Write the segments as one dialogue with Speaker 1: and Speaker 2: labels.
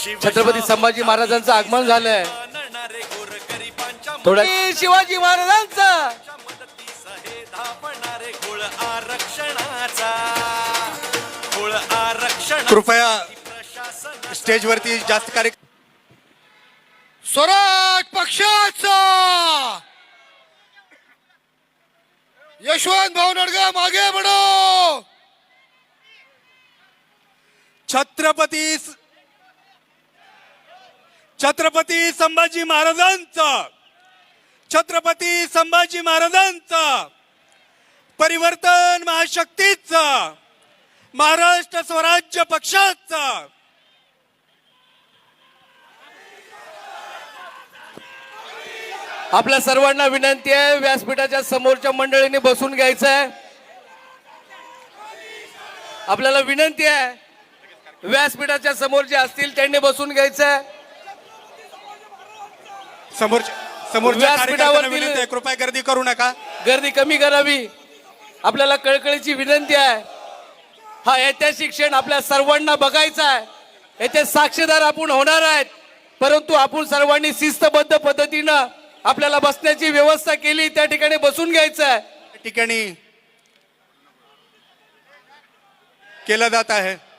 Speaker 1: छत्रपती संभाजी महाराजांचं आगमन झालंय. थोडं शिवाजी महाराजांचा.
Speaker 2: कृपया स्टेजवरती जास्त कार्य
Speaker 3: स्वराज पक्षाचा. यशवंत भाऊ नडगा मागे बडो.
Speaker 2: छत्रपती छत्रपती संभाजी महाराजांचा छत्रपती संभाजी महाराजांचा परिवर्तन महाशक्तीचा महाराष्ट्र स्वराज्य पक्षाचा.
Speaker 1: आपल्या सर्वांना विनंती आहे व्यासपीठाच्या समोरच्या मंडळींनी बसून घ्यायचं आहे आपल्याला विनंती आहे व्यासपीठाच्या समोर जे असतील त्यांनी बसून घ्यायचं आहे
Speaker 2: समोरच्या समोरच्या
Speaker 1: व्यासपीठावरती-
Speaker 2: कार्यकर्त्यांना विनंती आहे कृपया गर्दी करू नका.
Speaker 1: गर्दी कमी करावी. आपल्याला कळकळीची विनंती आहे. हा ऐतिहासिक क्षण आपल्या सर्वांना बघायचा आहे. येथे साक्षीदार आपण होणार आहेत. परंतु आपण सर्वांनी शिस्तबद्ध पद्धतीनं आपल्याला बसण्याची व्यवस्था केली त्या ठिकाणी बसून घ्यायचं आहे.
Speaker 2: ठिकाणी केला जात आहे.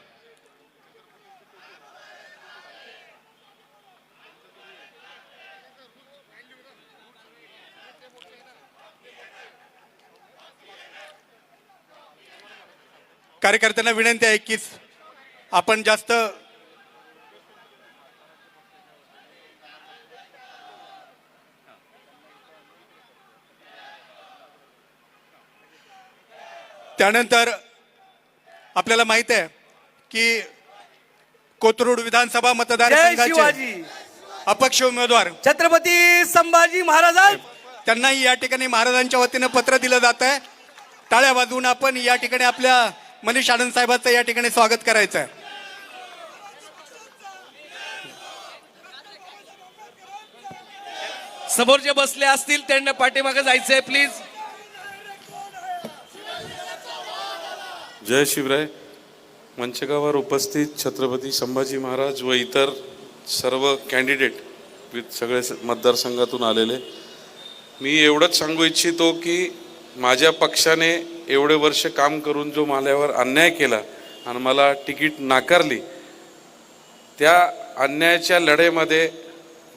Speaker 2: कार्यकर्त्यांना विनंती आहे की आपण जास्त त्यानंतर आपल्याला माहीत आहे की कोथरूड विधानसभा मतदारसंघाचे
Speaker 1: शिवाजी.
Speaker 2: अपक्ष उमेदवार
Speaker 1: छत्रपती संभाजी महाराज
Speaker 2: त्यांनाही या ठिकाणी महाराजांच्या वतीनं पत्र दिलं जात आहे टाळ्या वाजवून आपण या ठिकाणी आपल्या मनीष आनंद साहेबांचं या ठिकाणी स्वागत करायचं आहे
Speaker 1: समोर जे बसले असतील त्यांना पाठीमागे जायचंय प्लीज
Speaker 4: जय शिवराय. मंचकावर उपस्थित छत्रपती संभाजी महाराज व इतर सर्व कॅन्डिडेट विथ सगळे स- मतदारसंघातून आलेले. मी एवढंच सांगू इच्छितो की माझ्या पक्षाने एवढे वर्ष काम करून जो माझ्यावर अन्याय केला आणि मला तिकीट नाकारली त्या अन्यायाच्या लढेमध्ये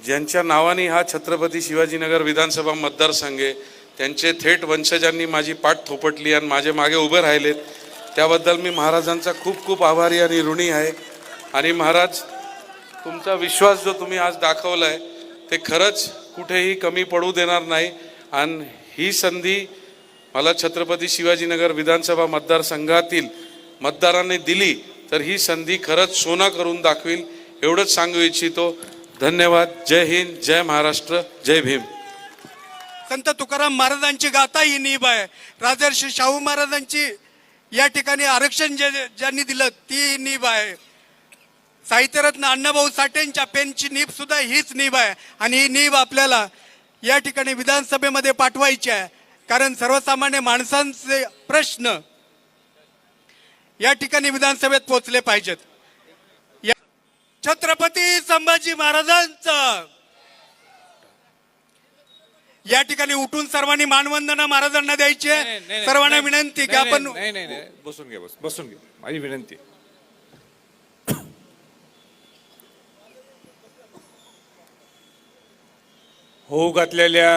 Speaker 4: ज्यांच्या नावाने हा छत्रपती शिवाजीनगर विधानसभा मतदारसंघ आहे त्यांचे थेट वंशजांनी माझी पाठ थोपटली आणि माझे मागे उभे राहिलेत त्याबद्दल मी महाराजांचा खूप खूप आभारी आणि ऋणी आहे. आणि महाराज तुमचा विश्वास जो तुम्ही आज दाखवला आहे ते खरंच कुठेही कमी पडू देणार नाही. आणि ही संधी मला छत्रपती शिवाजीनगर विधानसभा मतदारसंघातील मतदारांनी दिली तर ही संधी खरंच सोना करून दाखवील एवढंच सांगू इच्छितो. धन्यवाद. जय हिंद जय महाराष्ट्र जय भीम.
Speaker 2: संत तुकाराम महाराजांची गाथा ही नीब आहे. राजर्षी शाहू महाराजांची या ठिकाणी आरक्षण जे ज्यांनी दिलं ती नीब आहे. साहित्यरत्न अण्णाभाऊ साठेंच्या पेनची नीब सुद्धा हीच नीब आहे. आणि ही नीब आपल्याला या ठिकाणी विधानसभेमध्ये पाठवायची आहे. कारण सर्वसामान्य माणसांचे प्रश्न या ठिकाणी विधानसभेत पोहोचले पाहिजेत. या- छत्रपती संभाजी महाराजांचा या ठिकाणी उठून सर्वांनी मानवंदना महाराजांना द्यायची आहे. सर्वांना विनंती की आपण
Speaker 5: नाही नाही नाही. बसून घ्या बस बसून घ्या माझी विनंती. होऊ घातलेल्या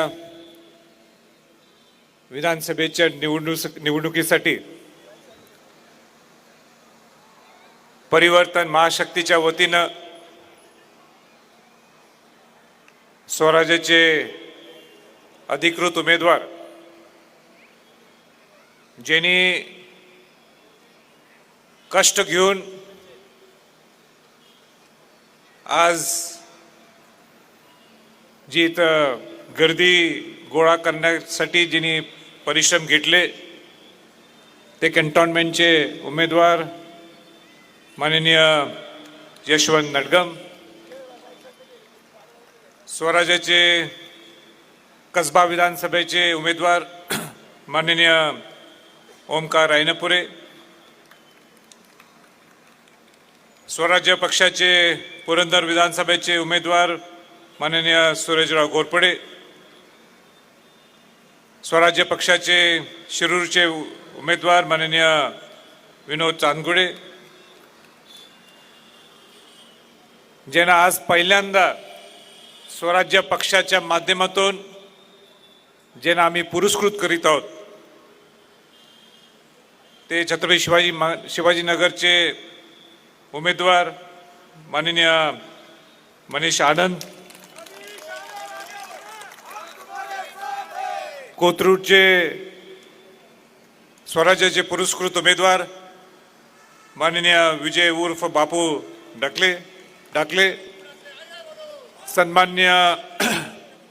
Speaker 5: विधानसभेच्या निवडणूक निवडणुकीसाठी परिवर्तन महाशक्तीच्या वतीनं स्वराज्याचे अधिकृत उमेदवार ज्यांनी कष्ट घेऊन आज जी इथं गर्दी गोळा करण्यासाठी ज्यांनी परिश्रम घेतले. ते कॅन्टॉनमेंटचे उमेदवार माननीय यशवंत नडगम स्वराज्याचे कसबा विधानसभेचे उमेदवार माननीय ओमकार रायनपुरे स्वराज्य पक्षाचे पुरंदर विधानसभेचे उमेदवार माननीय सुरेशराव घोरपडे स्वराज्य पक्षाचे शिरूरचे उमेदवार माननीय विनोद चांदगुडे ज्यांना आज पहिल्यांदा स्वराज्य पक्षाच्या माध्यमातून ज्यांना आम्ही पुरस्कृत करीत आहोत ते छत्रपती शिवाजी मा शिवाजीनगरचे उमेदवार माननीय मनीष आनंद कोथरूडचे स्वराज्याचे पुरस्कृत उमेदवार माननीय विजय उर्फ बापू डकले डाकले सन्मान्य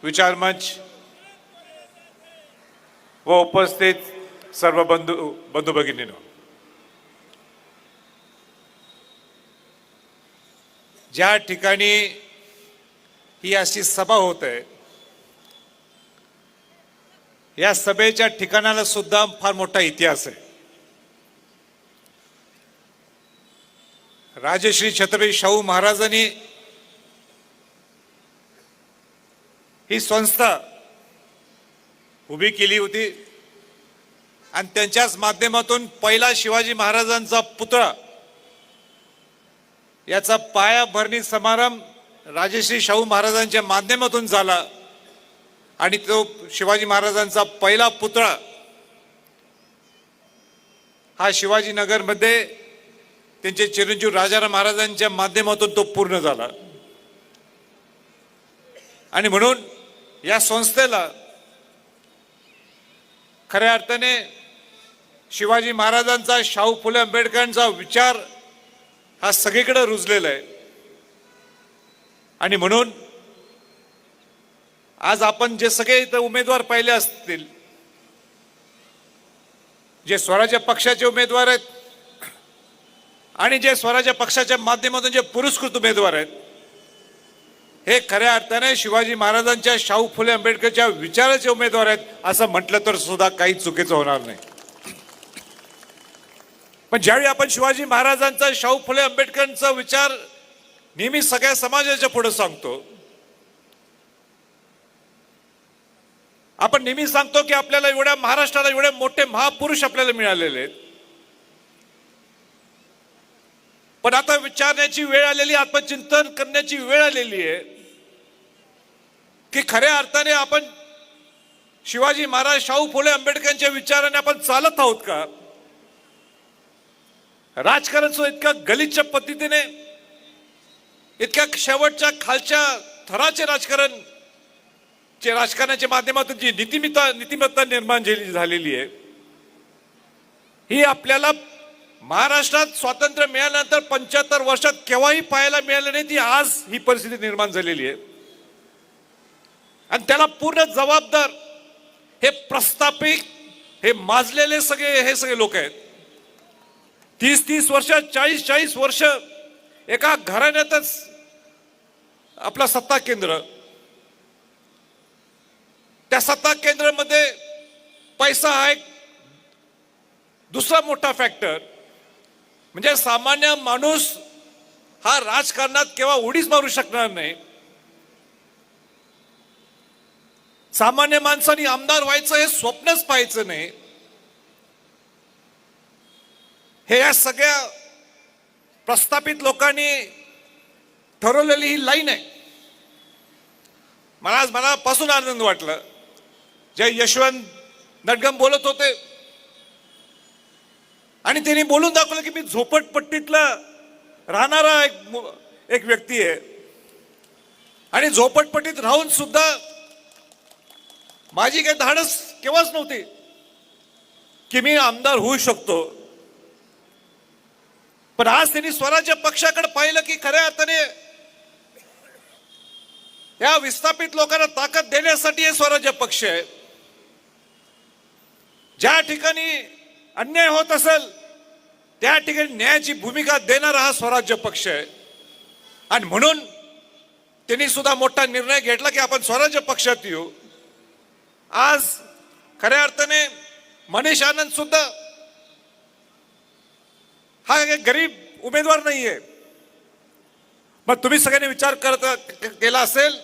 Speaker 5: विचारमंच व उपस्थित सर्व बंधू बंधू भगिनीनो। ज्या ठिकाणी ही अशी सभा होत आहे या सभेच्या ठिकाणाला सुद्धा फार मोठा इतिहास आहे. राजश्री छत्रपती शाहू महाराजांनी ही संस्था उभी केली होती. आणि त्यांच्याच माध्यमातून पहिला शिवाजी महाराजांचा पुतळा याचा पायाभरणी समारंभ राजश्री शाहू महाराजांच्या माध्यमातून झाला. आणि तो शिवाजी महाराजांचा पहिला पुतळा हा शिवाजीनगरमध्ये त्यांचे चिरंजीव राजाराम महाराजांच्या माध्यमातून तो पूर्ण झाला. आणि म्हणून या संस्थेला खऱ्या अर्थाने शिवाजी महाराजांचा शाहू फुले आंबेडकरांचा विचार हा सगळीकडे रुजलेला आहे. आणि म्हणून आज आपण जे सगळे इथं उमेदवार पाहिले असतील जे स्वराज्य पक्षाचे उमेदवार आहेत आणि जे स्वराज्य पक्षाच्या माध्यमातून जे पुरस्कृत उमेदवार आहेत हे खऱ्या अर्थाने शिवाजी महाराजांच्या शाहू फुले आंबेडकरच्या विचाराचे उमेदवार आहेत असं म्हटलं तर सुद्धा काही चुकीचं होणार नाही. पण ज्यावेळी आपण शिवाजी महाराजांचा शाहू फुले आंबेडकरांचा विचार नेहमी सगळ्या समाजाच्या पुढे सांगतो आपण नेहमी सांगतो की आपल्याला एवढ्या महाराष्ट्राला एवढे मोठे महापुरुष आपल्याला मिळालेले आहेत. पण आता विचारण्याची वेळ आलेली आत्मचिंतन करण्याची वेळ आलेली आहे की खऱ्या अर्थाने आपण शिवाजी महाराज शाहू फुले आंबेडकरांच्या विचाराने आपण चालत आहोत का? राजकारण सुद्धा इतक्या गलिच्छ पद्धतीने इतक्या शेवटच्या खालच्या थराचे राजकारण चे राजकारणाच्या माध्यमातून जी नीतिमत्ता नीतिमत्ता निर्माण झाली झालेली आहे ही आपल्याला महाराष्ट्रात स्वातंत्र्य मिळाल्यानंतर पंच्याहत्तर वर्षात केव्हाही पाहायला मिळालं नाही ती आज ही परिस्थिती निर्माण झालेली आहे. आणि त्याला पूर्ण जबाबदार हे प्रस्थापित हे माजलेले सगळे हे सगळे लोक आहेत. तीस तीस वर्ष चाळीस चाळीस वर्ष एका घराण्यातच आपला सत्ता केंद्र त्या सत्ता केंद्रामध्ये पैसा हा एक दुसरा मोठा फॅक्टर म्हणजे सामान्य माणूस हा राजकारणात केव्हा उडीच मारू शकणार नाही. सामान्य माणसाने आमदार व्हायचं हे स्वप्नच पाहायचं नाही. हे या सगळ्या प्रस्थापित लोकांनी ठरवलेली ही लाईन आहे. मला आज मनापासून आनंद वाटलं. जे यशवंत. नटगम बोलत होते. आणि त्यांनी बोलून दाखवलं की मी झोपटपट्टीतला राहणारा एक एक व्यक्ती आहे. आणि झोपटपट्टीत राहून सुद्धा माझी काही धाडस केव्हाच नव्हती. की मी आमदार होऊ शकतो. पण आज त्यांनी स्वराज्य पक्षाकडे पाहिलं की खऱ्या अर्थाने या विस्थापित लोकांना ताकद देण्यासाठी हे स्वराज्य पक्ष आहे. ज्या ठिकाणी अन्याय होत असेल त्या ठिकाणी न्यायाची भूमिका देणारा हा स्वराज्य पक्ष आहे. आणि म्हणून त्यांनी सुद्धा मोठा निर्णय घेतला की आपण स्वराज्य पक्षात येऊ. आज खऱ्या अर्थाने मनीष आनंद सुद्धा हा एक गरीब उमेदवार नाहीये. मग तुम्ही सगळ्यांनी विचार करत केला असेल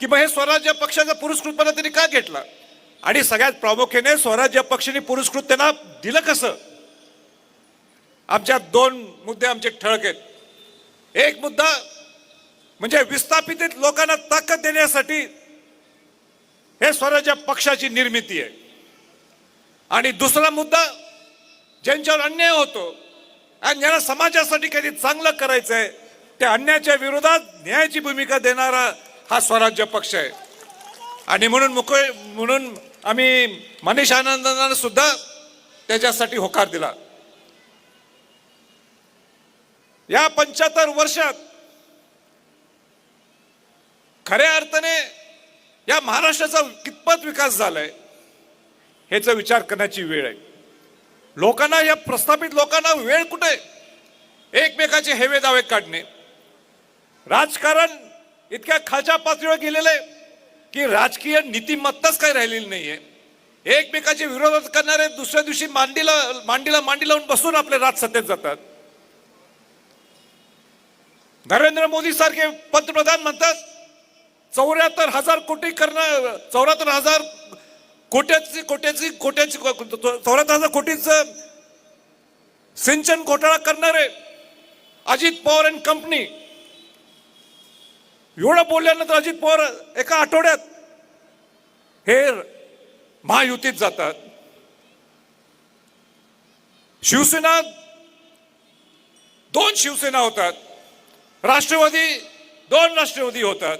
Speaker 5: की मग हे स्वराज्य पक्षाचा पुरस्कृतपणा त्यांनी का घेतला? आणि सगळ्यात प्रामुख्याने स्वराज्य पक्षाने पुरस्कृत त्यांना दिलं कसं? आमच्या दोन मुद्दे आमचे ठळक आहेत. एक मुद्दा म्हणजे विस्थापित लोकांना ताकद देण्यासाठी हे स्वराज्य पक्षाची निर्मिती आहे. आणि दुसरा मुद्दा ज्यांच्यावर अन्याय होतो आणि ज्यांना समाजासाठी काही चांगलं करायचं आहे त्या अन्यायाच्या विरोधात न्यायाची भूमिका देणारा हा स्वराज्य पक्ष आहे. आणि म्हणून मुख म्हणून आम्ही मनीष आनंदांना सुद्धा त्याच्यासाठी होकार दिला. या पंच्याहत्तर वर्षात खऱ्या अर्थाने या महाराष्ट्राचा कितपत विकास झालाय ह्याचा विचार करण्याची वेळ आहे. लोकांना या प्रस्थापित लोकांना वेळ कुठे? एकमेकाचे हेवे दावे काढणे. राजकारण इतक्या खालच्या पातळीवर गेलेलं आहे. की राजकीय नीतिमत्ताच काही राहिलेली नाहीये. एकमेकाचे विरोध करणारे दुसऱ्या दिवशी मांडीला मांडीला मांडी लावून बसून आपले राज सत्तेत जातात. नरेंद्र मोदी सारखे पंतप्रधान म्हणतात चौऱ्याहत्तर हजार कोटी करणार चौऱ्याहत्तर हजार कोट्याची कोट्याची कोट्याची चौऱ्याहत्तर हजार कोटीचं सिंचन घोटाळा करणारे अजित पवार अँड कंपनी एवढं बोलल्यानंतर अजित पवार एका आठवड्यात हे महायुतीत जातात. शिवसेना दोन शिवसेना होतात. राष्ट्रवादी दोन राष्ट्रवादी होतात.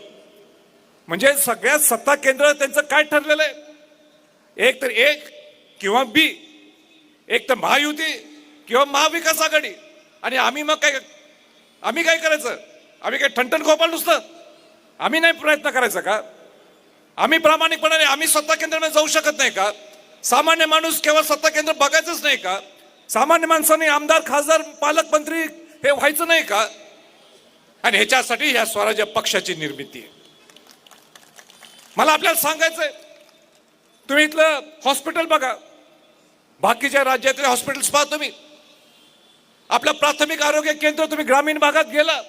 Speaker 5: म्हणजे सगळ्यात सत्ता केंद्र त्यांचं काय ठरलेलं आहे? एक तर एक किंवा बी. एक तर महायुती किंवा महाविकास आघाडी. आणि आम्ही मग काय आम्ही काय करायचं? आम्ही काय ठणठण खोपाल नुसतं? आम्ही नाही प्रयत्न करायचा का? आम्ही प्रामाणिकपणाने आम्ही सत्ता केंद्रामध्ये जाऊ शकत नाही का? सामान्य माणूस केवळ सत्ता केंद्र बघायचंच नाही का? सामान्य माणसाने आमदार खासदार पालकमंत्री हे व्हायचं नाही का? आणि ह्याच्यासाठी ह्या स्वराज्य पक्षाची निर्मिती आहे. मला आपल्याला सांगायचंय तुम्ही इथलं हॉस्पिटल बघा. बाकीच्या राज्यातले हॉस्पिटल्स पहा तुम्ही. आपलं प्राथमिक आरोग्य केंद्र तुम्ही ग्रामीण भागात गेला.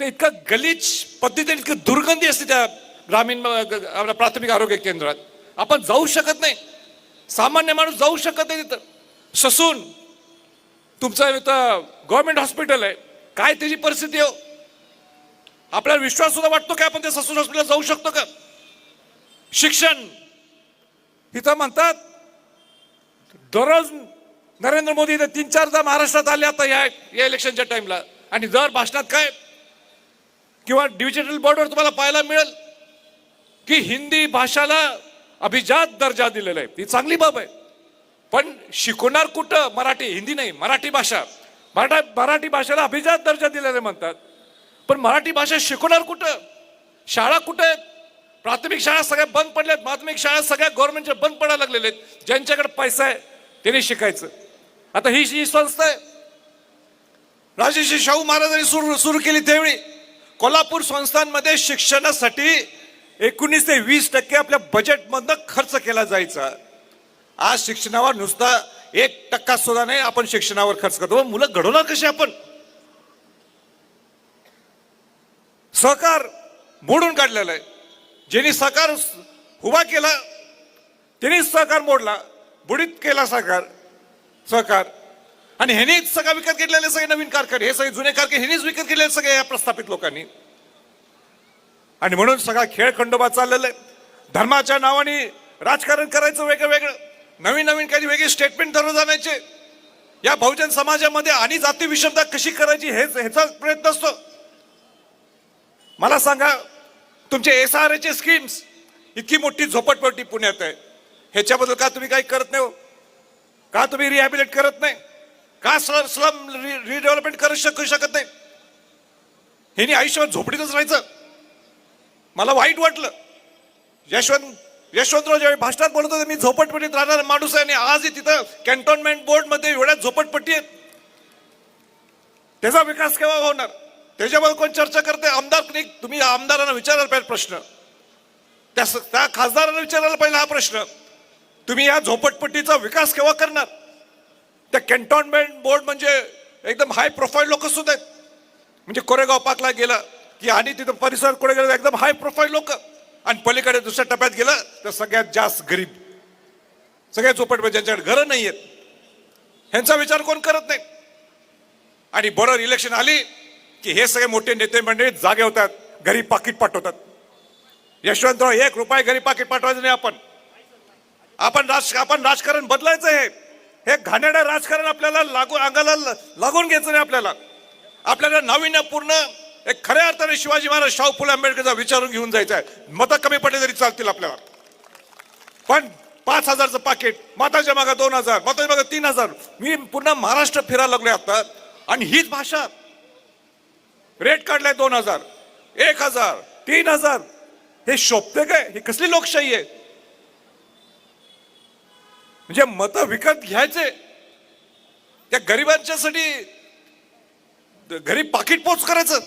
Speaker 5: ते इतकं गलीच पद्धतीने इतकं दुर्गंधी असते त्या ग्रामीण आपल्या प्राथमिक आरोग्य केंद्रात. आपण जाऊ शकत नाही. सामान्य माणूस जाऊ शकत नाही तिथं. ससून तुमचं इथं गव्हर्मेंट हॉस्पिटल आहे. काय त्याची परिस्थिती हो? आपल्याला विश्वास सुद्धा वाटतो की आपण त्या ससून हॉस्पिटलला जाऊ शकतो का? शिक्षण. इथं म्हणतात दररोज नरेंद्र मोदी इथे तीन चारदा महाराष्ट्रात आले आता या या इलेक्शनच्या टाइमला आणि दर भाषणात काय? किंवा डिजिटल बोर्डवर तुम्हाला पाहायला मिळेल की हिंदी भाषाला अभिजात दर्जा दिलेला आहे. ती चांगली बाब आहे. पण शिकवणार कुठं? मराठी हिंदी नाही मराठी भाषा. मराठा मराठी भाषेला अभिजात दर्जा दिलेला आहे म्हणतात. पण मराठी भाषा शिकवणार कुठं? शाळा कुठं आहेत? प्राथमिक शाळा सगळ्या बंद पडल्यात माध्यमिक शाळा सगळ्या गव्हर्नमेंटच्या बंद पडायला लागलेल्या आहेत. ज्यांच्याकडे पैसा आहे त्यांनी शिकायचं. आता ही ही संस्था आहे राजश्री शाहू महाराजांनी सुरू सुरू केली त्यावेळी. कोल्हापूर संस्थांमध्ये शिक्षणासाठी एकोणीस ते वीस टक्के आपल्या बजेटमधनं खर्च केला जायचा. आज शिक्षणावर नुसता एक टक्का सुद्धा नाही आपण शिक्षणावर खर्च करतो. मुलं घडवणार कशी आपण? सहकार मोडून काढलेला आहे. ज्यांनी सहकार उभा केला त्यांनी सहकार मोडला. बुडीत केला सहकार सहकार आणि ह्यानेच सगळा विकत घेतलेले सगळे नवीन कारखाने हे सगळे जुने कारखाने ह्यानेच विकत घेतलेले सगळे या प्रस्थापित लोकांनी. आणि म्हणून सगळा खेळ खंडोबा चाललेला आहे. धर्माच्या नावाने राजकारण करायचं वेगळं वेगळं नवीन नवीन काही वेगळे स्टेटमेंट धरून जाण्याचे. या बहुजन समाजामध्ये आणि जाती विषमता कशी करायची हेच ह्याचा प्रयत्न असतो. मला सांगा तुमचे एस आर एचे स्कीम्स इतकी मोठी झोपटपट्टी पुण्यात आहे. ह्याच्याबद्दल का तुम्ही काही करत नाही हो? का तुम्ही रिहॅबिलेट करत नाही? का स्लम स्लम रिडेव्हलपमेंट करू शकू शकत नाही? ह्यानी आयुष्यभर झोपडीतच राहायचं. मला वाईट वाटलं. यशवंत यशवंतराव ज्यावेळी भाषणात बोलत होते मी झोपटपट्टीत राहणारा माणूस आहे आणि आजही तिथं कॅन्टोन्मेंट बोर्डमध्ये एवढ्या झोपटपट्टी आहेत. त्याचा विकास केव्हा होणार? त्याच्याबद्दल कोण चर्चा करते? आमदार तुम्ही आमदारांना विचारायला पाहिजे प्रश्न. त्या स- त्या खासदारांना विचारायला पाहिजे हा प्रश्न. तुम्ही या झोपटपट्टीचा विकास केव्हा करणार? त्या कॅन्टॉनमेंट बोर्ड म्हणजे एकदम हाय प्रोफाईल लोक सुद्धा आहेत. म्हणजे कोरेगाव पाकला गेलं की आणि तिथं परिसर कुठे गेलं एकदम हाय प्रोफाईल लोक. आणि पलीकडे दुसऱ्या टप्प्यात गेलं तर सगळ्यात जास्त गरीब. सगळ्या झोपडपट्टी म्हणजे ज्यांच्याकडे घरं नाही आहेत ह्यांचा विचार कोण करत नाही? आणि बरोबर इलेक्शन आली की हे सगळे मोठे नेते मंडळी जागे होतात घरी पाकिट पाठवतात. यशवंतराव एक रुपये घरी पाकिट पाठवायचं नाही आपण. आपण राज आपण राजकारण बदलायचं आहे. हे घाणेडं राजकारण आपल्याला लागू अंगाला लागून घ्यायचं नाही आपल्याला. आपल्याला नाविन्यपूर्ण एक खऱ्या अर्थाने शिवाजी महाराज शाहू फुले आंबेडकरचा विचारून घेऊन जायचं आहे. मतं कमी पडले तरी चालतील आपल्याला पण पाच हजारचं पाकिट माताच्या मागा दोन हजार माताच्या मागा तीन हजार. मी पुन्हा महाराष्ट्र फिरायला लागलोय आता. आणि हीच भाषा. रेट काढलाय दोन हजार एक हजार तीन हजार. हे शोभते काय? ही कसली लोकशाही आहे? म्हणजे मतं विकत घ्यायचे. त्या गरिबांच्यासाठी गरीब पाकिट पोच करायचं.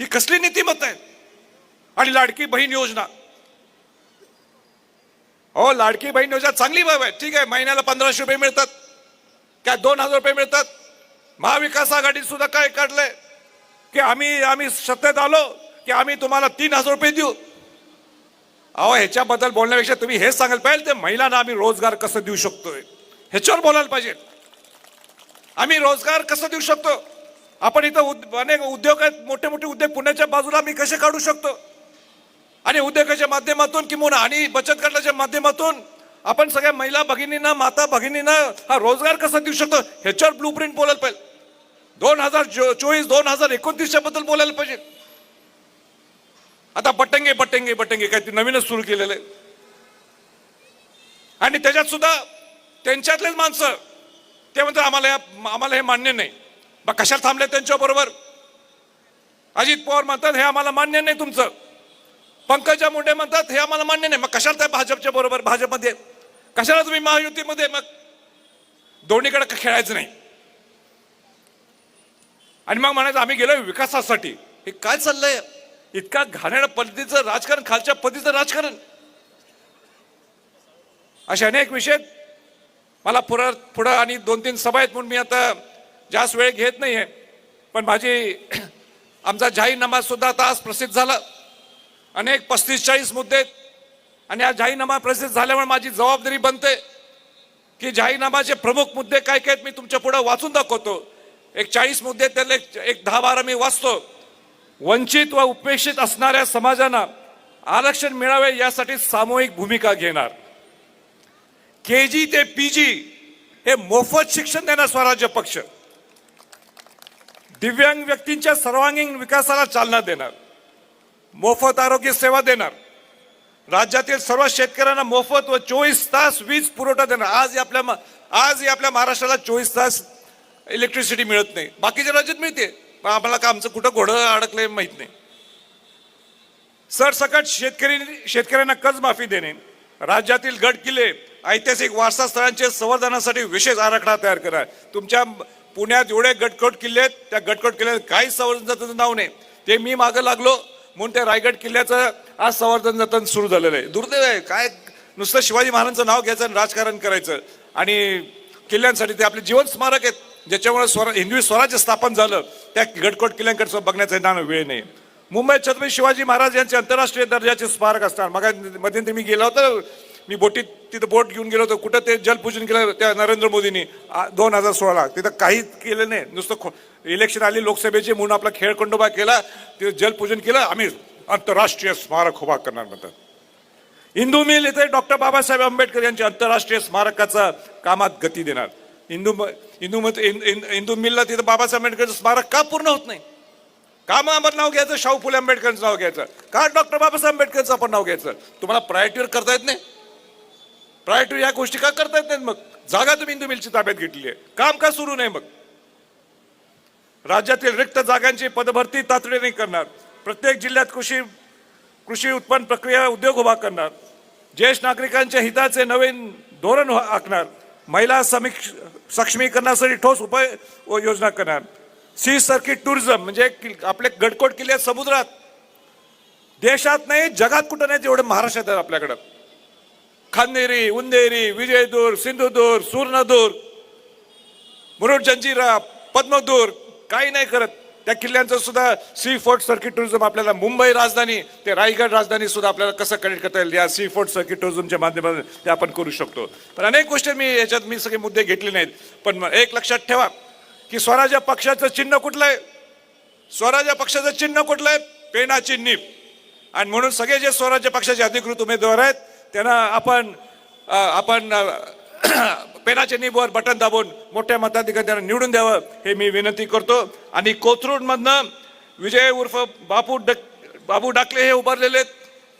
Speaker 5: ही कसली नीतिमत आहे? आणि लाडकी बहीण योजना. हो लाडकी बहीण योजना चांगली बाब आहे. ठीक आहे महिन्याला पंधराशे रुपये मिळतात. काय दोन हजार रुपये मिळतात. महाविकास आघाडी सुद्धा काय काढलंय? की आम्ही आम्ही सत्तेत आलो की आम्ही तुम्हाला तीन हजार रुपये देऊ. अहो ह्याच्याबद्दल बोलण्यापेक्षा तुम्ही हेच सांगायला पाहिजे ते महिलांना आम्ही रोजगार कसं देऊ शकतोय? ह्याच्यावर बोलायला पाहिजे. आम्ही रोजगार कसं देऊ शकतो? आपण इथं उद- अनेक उद्योग आहेत मोठे मोठे उद्योग पुण्याच्या बाजूला आम्ही कसे काढू शकतो? आणि उद्योगाच्या माध्यमातून किंवा आणि बचत गटाच्या माध्यमातून आपण सगळ्या महिला भगिनींना माता भगिनींना हा रोजगार कसा देऊ शकतो? ह्याच्यावर ब्लू प्रिंट बोलायला पाहिजे. दोन हजार चोवीस दोन हजार एकोणतीसच्या बद्दल बोलायला पाहिजे. आता बटंगे बटंगे बटंगे काय नवीनच सुरू केलेलं आहे. आणि त्याच्यात सुद्धा त्यांच्यातलेच माणसं ते म्हणतात आम्हाला आम्हाला हे मान्य नाही. मग कशाला थांबले त्यांच्या बरोबर अजित पवार म्हणतात हे आम्हाला मान्य नाही तुमचं. पंकजा मुंडे म्हणतात हे आम्हाला मान्य नाही. मग कशाला त्या भाजपच्या बरोबर भाजपमध्ये? कशाला तुम्ही महायुतीमध्ये मग? दोन्हीकडे खेळायचं नाही. आणि मग म्हणायचं आम्ही गेलो विकासासाठी. हे काय चाललंय? इतका घाणेरड्या पद्धतीचं राजकारण खालच्या पद्धतीचं राजकारण. असे अनेक विषय मला पुढं पुढं आणि दोन तीन सभा आहेत म्हणून मी आता जास्त वेळ घेत नाही आहे. पण माझी आमचा जाहीरनामा सुद्धा आता आज प्रसिद्ध झाला. अनेक पस्तीस चाळीस मुद्दे आहेत. आणि हा जाहीरनामा प्रसिद्ध झाल्यामुळे माझी जबाबदारी बनते की जाहीरनामाचे प्रमुख मुद्दे काय काय आहेत मी तुमच्या पुढं वाचून दाखवतो. एक चाळीस मुद्दे त्याला त्यातले एक- एक दहा बारा मी वाचतो. वंचित व उपेक्षित असणाऱ्या समाजांना आरक्षण मिळावे यासाठी सामूहिक भूमिका घेणार. के जी ते पी जी हे मोफत शिक्षण देणार स्वराज्य पक्ष. दिव्यांग व्यक्तींच्या सर्वांगीण विकासाला चालना देणार. मोफत आरोग्य सेवा देणार. राज्यातील सर्व शेतकऱ्यांना मोफत व चोवीस तास वीज पुरवठा देणार. आज आपल्या आज आपल्या महाराष्ट्राला चोवीस तास इलेक्ट्रिसिटी मिळत नाही. बाकीच्या राज्यात मिळते. पण आम्हाला का आमचं कुठं घोडं अडकलंय माहीत नाही. सरसकट शेतकरी शेतकऱ्यांना कर्जमाफी देणे राज्यातील गड किल्ले ऐतिहासिक वारसा स्थळांचे संवर्धनासाठी विशेष आराखडा तयार करा. तुमच्या पुण्यात एवढे गटकोट किल्ले आहेत त्या गटकोट किल्ल्यात काही संवर्धन जतन नाव नाही ते मी मागं लागलो म्हणून त्या रायगड किल्ल्याचं आज संवर्धन जतन सुरू झालेलं आहे. दुर्दैव आहे काय नुसतं शिवाजी महाराजांचं नाव घ्यायचं आणि राजकारण करायचं. आणि किल्ल्यांसाठी ते आपले जीवन स्मारक आहेत ज्याच्यामुळे स्वरा हिंदवी स्वराज्य स्थापन झालं. त्या गडकोट किल्ल्यांकडे बघण्याचा ना वेळ नाही. मुंबईत छत्रपती शिवाजी महाराज यांचे आंतरराष्ट्रीय दर्जाचे स्मारक असतात. मग मध्ये मी गेलो होतो मी बोटीत तिथं बोट घेऊन गेलो होतो. कुठं ते जलपूजन केलं त्या नरेंद्र मोदींनी दोन हजार सोळाला. तिथं काहीच केलं नाही. नुसतं खो- इलेक्शन आली लोकसभेची म्हणून आपला खेळ खंडोबा केला तिथं जलपूजन केलं आम्ही आंतरराष्ट्रीय स्मारक उभा करणार म्हणतात. हिंदू मिल इथे डॉक्टर बाबासाहेब आंबेडकर यांच्या आंतरराष्ट्रीय स्मारकाचा कामात गती देणार. हिंदू हिंदू इंदू मत इन- मिलला तिथं बाबासाहेब आंबेडकरचं स्मारक का पूर्ण होत नाही? का मग आपण नाव घ्यायचं? शाहू फुले आंबेडकरचं नाव घ्यायचं? का डॉक्टर बाबासाहेब आंबेडकरचं आपण नाव घ्यायचं? तुम्हाला प्रायोरिटीवर करता येत नाही? प्रायोरिटी या गोष्टी का करता येत नाहीत मग? जागा तुम्ही इंदू मिलची ताब्यात घेतली आहे. काम का सुरू नाही मग? राज्यातील रिक्त जागांची पदभरती तातडीने करणार. प्रत्येक जिल्ह्यात कृषी कृषी उत्पन्न प्रक्रिया उद्योग उभा करणार. ज्येष्ठ नागरिकांच्या हिताचे नवीन धोरण आखणार. महिला समीक्ष सक्षमीकरणासाठी ठोस उपाय व योजना करणार. सी सर्किट टुरिझम म्हणजे किल- आपले गडकोट किल्ले आहेत समुद्रात. देशात नाही जगात कुठं नाही तेवढे महाराष्ट्रात आहेत आपल्याकडं. खांदेरी उंदेरी विजयदुर्ग सिंधुदुर्ग सुर्णदुर्ग मुरुड जंजिरा पद्मदुर्ग काही नाही करत. त्या किल्ल्यांचं सुद्धा सी फोर्ट सर्किट टुरिझम आपल्याला मुंबई राजधानी ते रायगड राजधानी सुद्धा आपल्याला कसं कनेक्ट करता येईल? या सी फोर्ट सर्किट टुरिझमच्या माध्यमातून ते आपण करू शकतो. पण अनेक गोष्टी मी याच्यात मी सगळे मुद्दे घेतले नाहीत. पण मग एक लक्षात ठेवा की स्वराज्य पक्षाचं चिन्ह कुठलं आहे? स्वराज्य पक्षाचं चिन्ह कुठलं आहे? पेनाची नीप. आणि म्हणून सगळे जे स्वराज्य पक्षाचे अधिकृत उमेदवार आहेत त्यांना आपण आपण अ, पेनाच्या निबवर बटन दाबून मोठ्या मताधिकारी त्यांना निवडून द्यावं हे मी विनंती करतो. आणि कोथरूडमधनं विजय उर्फ बापू डक बाबू डाकले हे उभारलेले आहेत.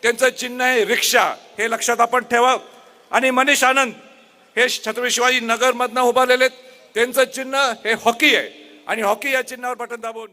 Speaker 5: त्यांचं चिन्ह आहे रिक्षा. हे लक्षात आपण ठेवा. आणि मनीष आनंद हे छत्रपती शिवाजी नगरमधनं उभारलेले आहेत. त्यांचं चिन्ह हे हॉकी आहे. आणि हॉकी या चिन्हावर बटन दाबून